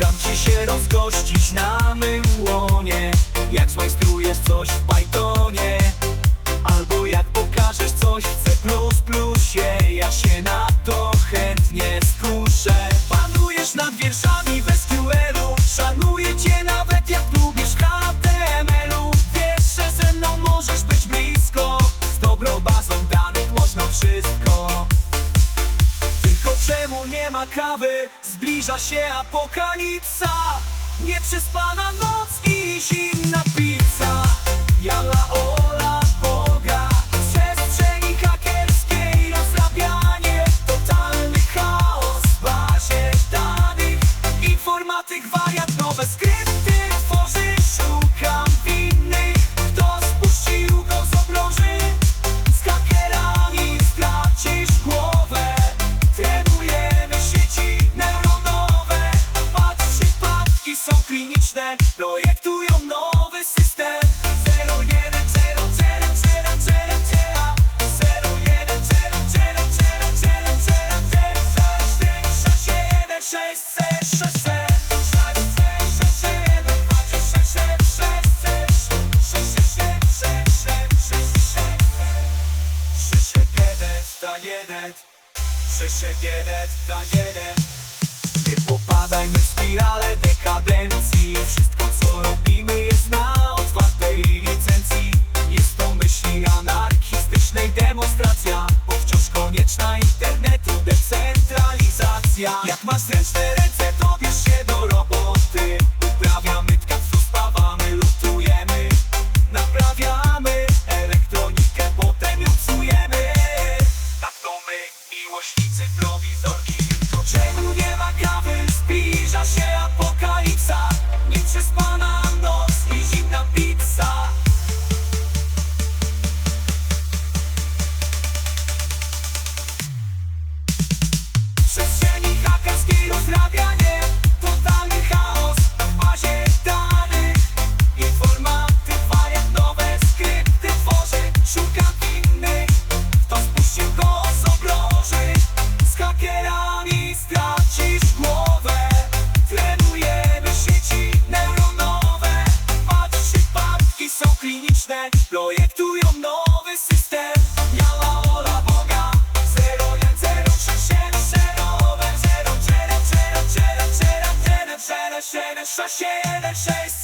Dam ci się rozgościć na Czemu nie ma kawy? Zbliża się apokalipsa Nieprzespana noc i zima kliniczne projektują nowy system. 01000000000000000000000000000000000000000000000000000000000000000000000000000000000000000000000000000000000000000000000000000000000000000000000000000000000000000000000000000000000000000000000000000000000000000000000000000000000000000000000000000000000000000000000000000000000000000000000000000000000000000000000000000000000000000000000000000000000000000000000000000000000000000000000000000000000000000000000000000000000000000000000000000000000000000000000000000000000000000000000000000000000000000000000000000000000000000000000000000000000000000000000000000000000000000000000000000000000000000000000000000000000000000000000000000000000000000000000000000000000000000000000000000000000000000000000000000000000000000000000000000000000000000000000000000000000000000000000 pasja Jak masz ręczne ręce, to bierz się do roboty. Uprawiamy tkactwo, spawamy, lutujemy. Naprawiamy elektronikę, potem ją psujemy. Tak to my, miłośnicy prowizorki. To czemu nie ma kawy, zbliża się apokalipsa? Nie przespamy projektują nowy system Biała wola Boga 01067